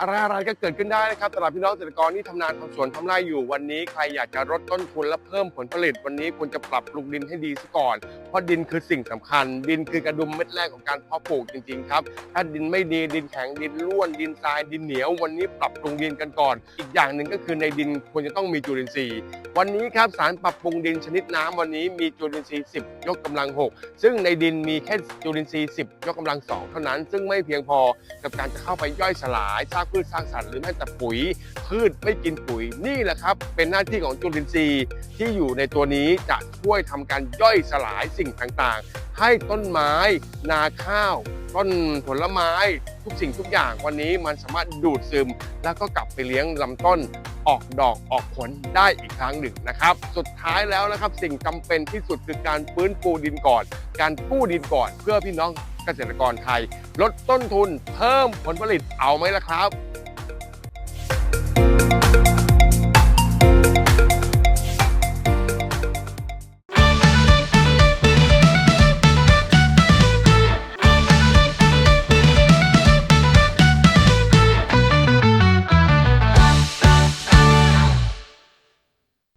อะไรอะไรก็เกิดขึ้นได้นะครับสำหรับพี่น้องเกษตรกรที่ทำนาทำสวนทำไร่อยู่วันนี้ใครอยากจะลดต้นทุนและเพิ่มผลผลิต วันนี้ควรจะปรับปรุงดินให้ดีซะก่อน เพราะดินคือสิ่งสำคัญ ดินคือกระดุมเม็ดแรกของการเพาะปลูกจริงๆครับ ถ้าดินไม่ดีดินแข็งดินร่วนดินทรายดินเหนียว วันนี้ปรับปรุงดินกันก่อน อีกอย่างหนึ่งก็คือในดินควรจะต้องมีจุลินทรีย์ วันนี้ครับสารปรับปรุงดินชนิดน้ำวันนี้มีจุลินทรีย์ 10 ยกกำลัง 6 ซึ่งในดินมีแค่จุลินทรีย์ 10 ยกกำลัง 2 เท่านั้น ซึ่งไม่เพียงพอกับการจะเข้าไปย่อยสลายสร้างพืชสร้างสรรค์หรือแม้แต่ปุ๋ย พืชไม่กินปุ๋ยนี่แหละครับ เป็นหน้าที่ของจุลินทรีย์ที่อยู่ในตัวนี้จะช่วยทำการย่อยสลายสิ่งต่างๆ ให้ต้นไม้ นาข้าว ต้นผลไม้ ทุกสิ่งทุกอย่างวันนี้มันสามารถดูดซึม แล้วก็กลับไปเลี้ยงลำต้น ออกดอกออกผลได้อีกครั้งหนึ่งนะครับ สุดท้ายแล้วนะครับสิ่งจำเป็นที่สุดคือการฟื้นฟูดินก่อน การกู้ดินก่อน เพื่อพี่น้องเกษตรกรไทย ลดต้นทุนเพิ่มผลผลิตเอาไหมล่ะครับ